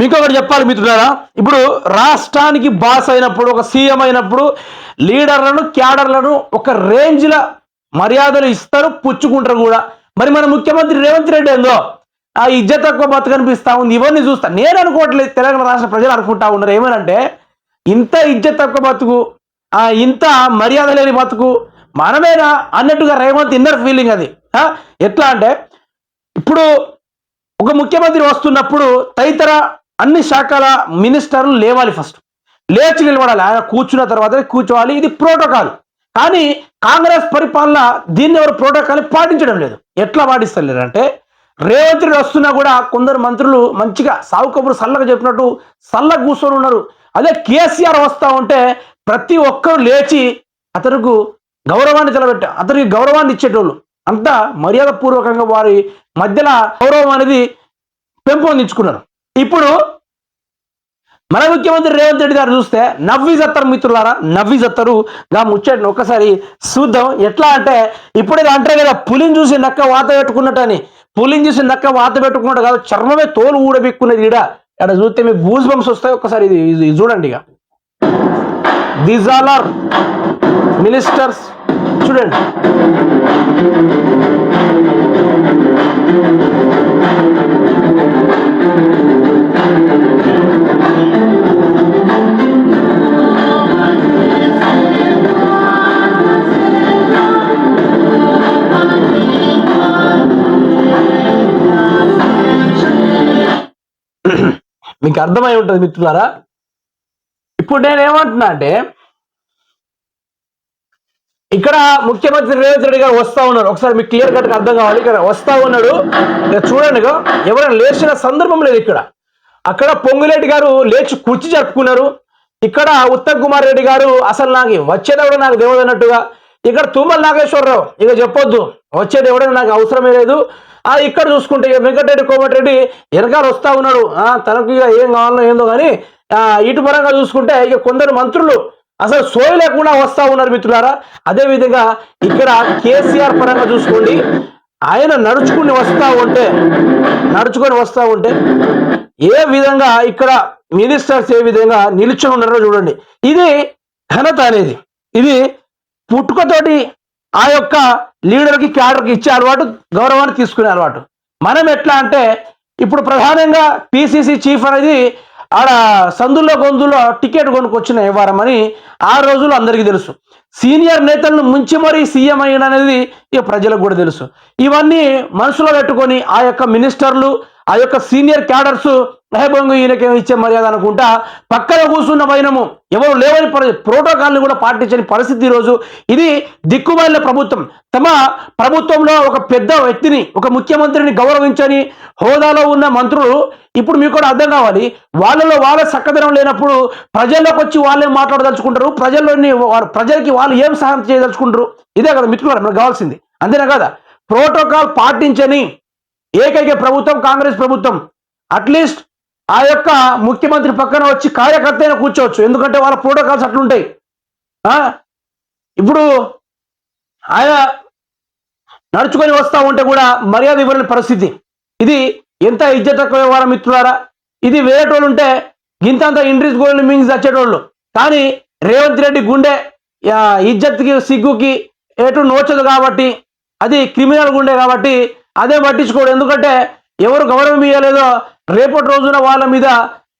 మీకు ఒకటి చెప్పాలి మిత్రులారా. ఇప్పుడు రాష్ట్రానికి బాస్ అయినప్పుడు ఒక సీఎం అయినప్పుడు లీడర్లను క్యాడర్లను ఒక రేంజ్ల మర్యాదలు ఇస్తారు పుచ్చుకుంటారు కూడా. మరి మన ముఖ్యమంత్రి రేవంత్ రెడ్డి ఏందో? ఆ ఇజ్జత్ తక్కువ బతుకు కనిపిస్తా ఉంది. ఇవన్నీ చూస్తా. నేను అనుకోవట్లేదు. తెలంగాణ రాష్ట్ర ప్రజలు అనుకుంటా ఉన్నారు. ఏమనంటే ఇంత ఇజ్జత్ తక్కువ బతుకు ఆ ఇంత మర్యాద లేని బతుకు మనమేనా అన్నట్టుగా రేవంత్ ఇన్నర్ ఫీలింగ్ అది. ఎట్లా అంటే ఇప్పుడు ఒక ముఖ్యమంత్రి వస్తున్నప్పుడు తదితర అన్ని శాఖల మినిస్టర్లు లేవాలి ఫస్ట్. లేచి నిలబడాలి. ఆయన కూర్చున్న తర్వాత కూర్చోవాలి. ఇది ప్రోటోకాల్. కానీ కాంగ్రెస్ పరిపాలన దీన్ని ఎవరు ప్రోటోకాల్ పాటించడం లేదు. ఎట్లా పాటిస్తలేరు అంటే రేవంత్ రెడ్డి వస్తున్నా కూడా కొందరు మంత్రులు మంచిగా సాగు కబురు సల్లగా చెప్పినట్టు సల్ల కూర్చొని ఉన్నారు. అదే కేసీఆర్ వస్తా ఉంటే ప్రతి ఒక్కరు లేచి అతనికి గౌరవాన్ని తెలబెట్ట అతనికి గౌరవాన్ని ఇచ్చేటోళ్ళు. అంతా మర్యాదపూర్వకంగా వారి మధ్యలో గౌరవం అనేది పెంపొందించుకున్నారు. ఇప్పుడు మన ముఖ్యమంత్రి రేవంత్ రెడ్డి గారు చూస్తే నవ్వి జత్తరు మిత్రులారా నవ్వి జత్తరు గా ముచ్చటిని ఒక్కసారి చూద్దాం. ఎట్లా అంటే ఇప్పుడు ఇది అంటారు కదా పులిని చూసి నక్క వాత పెట్టుకున్నట్టు అని. పులిని చూసి నక్క వాత పెట్టుకున్నట్టు కాదు చర్మమే తోలు ఊడబెక్కున్నది ఈడ. ఇక్కడ చూస్తే మీకు గూస్ బంప్స్ వస్తాయి ఒక్కసారి ఇది ఇది చూడండి ఇక. దీస్ ఆల్ ఆర్ మినిస్టర్స్ చూడండి. మీకు అర్థమై ఉంటుంది మిత్రులారా? ఇప్పుడు నేను ఏమంటున్నా అంటే ఇక్కడ ముఖ్యమంత్రి రేవంత్ రెడ్డి గారు వస్తా ఉన్నారు. ఒకసారి మీకు క్లియర్ కట్ అర్థం కావాలి. ఇక్కడ వస్తా ఉన్నాడు. చూడండి ఎవరైనా లేచిన సందర్భం లేదు ఇక్కడ. అక్కడ పొంగులేటి గారు లేచి కుర్చీ జరుపుకున్నారు. ఇక్కడ ఉత్తమ్ కుమార్ రెడ్డి గారు అసలు నాకు వచ్చేది నాకు దేవుడు అన్నట్టుగా ఇక్కడ తుమ్మల నాగేశ్వరరావు ఇక చెప్పొద్దు వచ్చేది నాకు అవసరమే లేదు. ఆ ఇక్కడ చూసుకుంటే ఇక వెంకటరెడ్డి కోమటిరెడ్డి వెనకాల వస్తా ఉన్నాడు. ఆ, తనకు ఇక ఏం కావాలో ఏందో కానీ ఆ, ఇటు పరంగా చూసుకుంటే ఇక కొందరు మంత్రులు అసలు సోయి లేకుండా వస్తా ఉన్నారు మిత్రులారా. అదే విధంగా ఇక్కడ కేసీఆర్ పరంగా చూసుకోండి. ఆయన నడుచుకుని వస్తా ఉంటే నడుచుకొని వస్తా ఉంటే ఏ విధంగా ఇక్కడ మినిస్టర్స్ ఏ విధంగా నిల్చొని ఉన్నారో చూడండి. ఇది ఘనత అనేది. ఇది పుట్టుకతోటి ఆ యొక్క లీడర్కి క్యాడర్కి ఇచ్చే అలవాటు గౌరవాన్ని తీసుకునే అలవాటు. మనం ఎట్లా అంటే ఇప్పుడు ప్రధానంగా పిసిసి చీఫ్ అనేది ఆడ సందుల్లో గొంతుల్లో టికెట్ కొనుక్కొచ్చిన వ్యవహారం అని ఆ రోజులు అందరికీ తెలుసు. సీనియర్ నేతలను ముంచి మరీ సీఎం అయిన అనేది ఇక ప్రజలకు కూడా తెలుసు. ఇవన్నీ మనసులో పెట్టుకొని ఆ యొక్క మినిస్టర్లు ఆ యొక్క సీనియర్ క్యాడర్స్ హేబొంగు ఈయనకేమి ఇచ్చే మర్యాద అనుకుంటా పక్కన కూర్చున్న పైనము ఎవరు లేవని ప్రోటోకాల్ని కూడా పాటించని పరిస్థితి ఈరోజు ఇది దిక్కుమాలిన ప్రభుత్వం. తమ ప్రభుత్వంలో ఒక పెద్ద వ్యక్తిని ఒక ముఖ్యమంత్రిని గౌరవించని హోదాలో ఉన్న మంత్రులు ఇప్పుడు మీకు కూడా అర్థం కావాలి. వాళ్ళలో వాళ్ళ చక్కదనం లేనప్పుడు ప్రజల్లోకి వచ్చి వాళ్ళే మాట్లాడదలుచుకుంటారు. ప్రజల్లోని వారు ప్రజలకి వాళ్ళు ఏం సహాయం చేయదలుచుకుంటారు? ఇదే కదా మిత్రులారా మనకు కావాల్సింది. అంతేనా కదా? ప్రోటోకాల్ పాటించని ఏకైక ప్రభుత్వం కాంగ్రెస్ ప్రభుత్వం. అట్లీస్ట్ ఆ యొక్క ముఖ్యమంత్రి పక్కన వచ్చి కార్యకర్త అయినా కూర్చోవచ్చు. ఎందుకంటే వాళ్ళ ప్రోటోకాల్స్ అట్లుంటాయి. ఇప్పుడు ఆయన నడుచుకొని వస్తా ఉంటే కూడా మర్యాద ఇవ్వలేని పరిస్థితి. ఇది ఎంత ఇజ్జత వ్యవహారం మిత్రులారా? ఇది వేరేటోళ్ళు ఉంటే గింతంత ఇంట్రీస్ గోల్డ్ మింగ్స్ వచ్చేటోళ్ళు కానీ రేవంత్ రెడ్డి గుండె ఇజ్జత్కి సిగ్గుకి ఎటు నోచదు కాబట్టి అది క్రిమినల్ గుండె కాబట్టి అదే పట్టించుకోడు. ఎందుకంటే ఎవరు గౌరవం ఇవ్వలేదో రేపటి రోజున వాళ్ళ మీద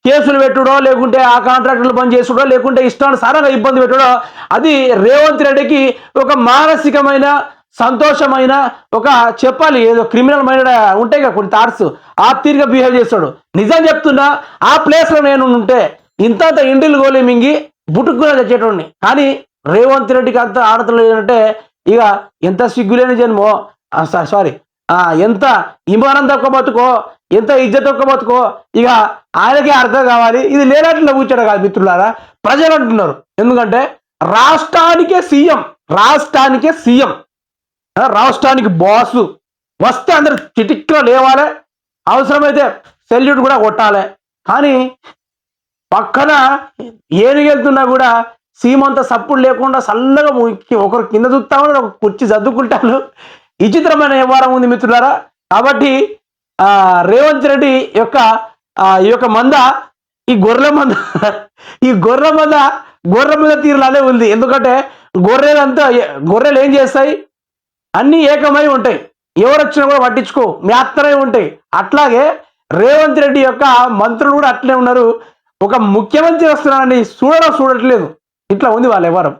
కేసులు పెట్టుడో లేకుంటే ఆ కాంట్రాక్టర్లు పని చేసుడో లేకుంటే ఇష్టానుసారంగా ఇబ్బంది పెట్టడో అది రేవంత్ రెడ్డికి ఒక మానసికమైన సంతోషమైన ఒక చెప్పాలి ఏదో క్రిమినల్ మైండ్ ఉంటాయి కదా కొన్ని థాట్స్ ఆ తీరుగా బిహేవ్ చేస్తాడు. నిజం చెప్తున్నా ఆ ప్లేస్లో నేను ఉంటే ఇంతంత ఇండిల్ గోలి మింగి బుటుక్కున తెచ్చేటోడిని కానీ రేవంత్ రెడ్డికి అంత ఆడతలు లేదంటే ఇక ఎంత సిగ్గులేని జన్మో సారీ ఎంత ఇమానం తక్కువ బతుకో ఎంత ఇజ్జత్ తక్కువ బతుకో? ఇక ఆయనకే అర్థం కావాలి. ఇది లేనట్లు కూర్చోడు కాదు మిత్రులారా. ప్రజలు అంటున్నారు ఎందుకంటే రాష్ట్రానికే సీఎం రాష్ట్రానికే సీఎం. రాష్ట్రానికి బాసు. వస్తే అందరు చిటిక్లో లేవాలి. అవసరమైతే సెల్యూట్ కూడా కొట్టాలి. కానీ పక్కన ఏనుగెళ్తున్నా కూడా సీమంత సప్పుడు లేకుండా చల్లగా ముక్కి ఒకరు కింద చూస్తా ఉన్నారు ఒక కుర్చీ చదువుకుంటాను విచిత్రమైన వ్యవహారం ఉంది మిత్రులారా. కాబట్టి రేవంత్ రెడ్డి యొక్క ఈ యొక్క మంద ఈ గొర్రెల మంద ఈ గొర్రె మంద గొర్రె మంద తీరులానే ఉంది. ఎందుకంటే గొర్రెలంతా గొర్రెలు ఏం చేస్తాయి? అన్నీ ఏకమై ఉంటాయి. ఎవరు వచ్చినా కూడా పట్టించుకో మేత్తనే ఉంటాయి. అట్లాగే రేవంత్ రెడ్డి యొక్క మంత్రులు కూడా అట్లే ఉన్నారు. ఒక ముఖ్యమంత్రి వస్తున్నారని చూడడం చూడట్లేదు. ఇట్లా ఉంది వాళ్ళ వ్యవహారం.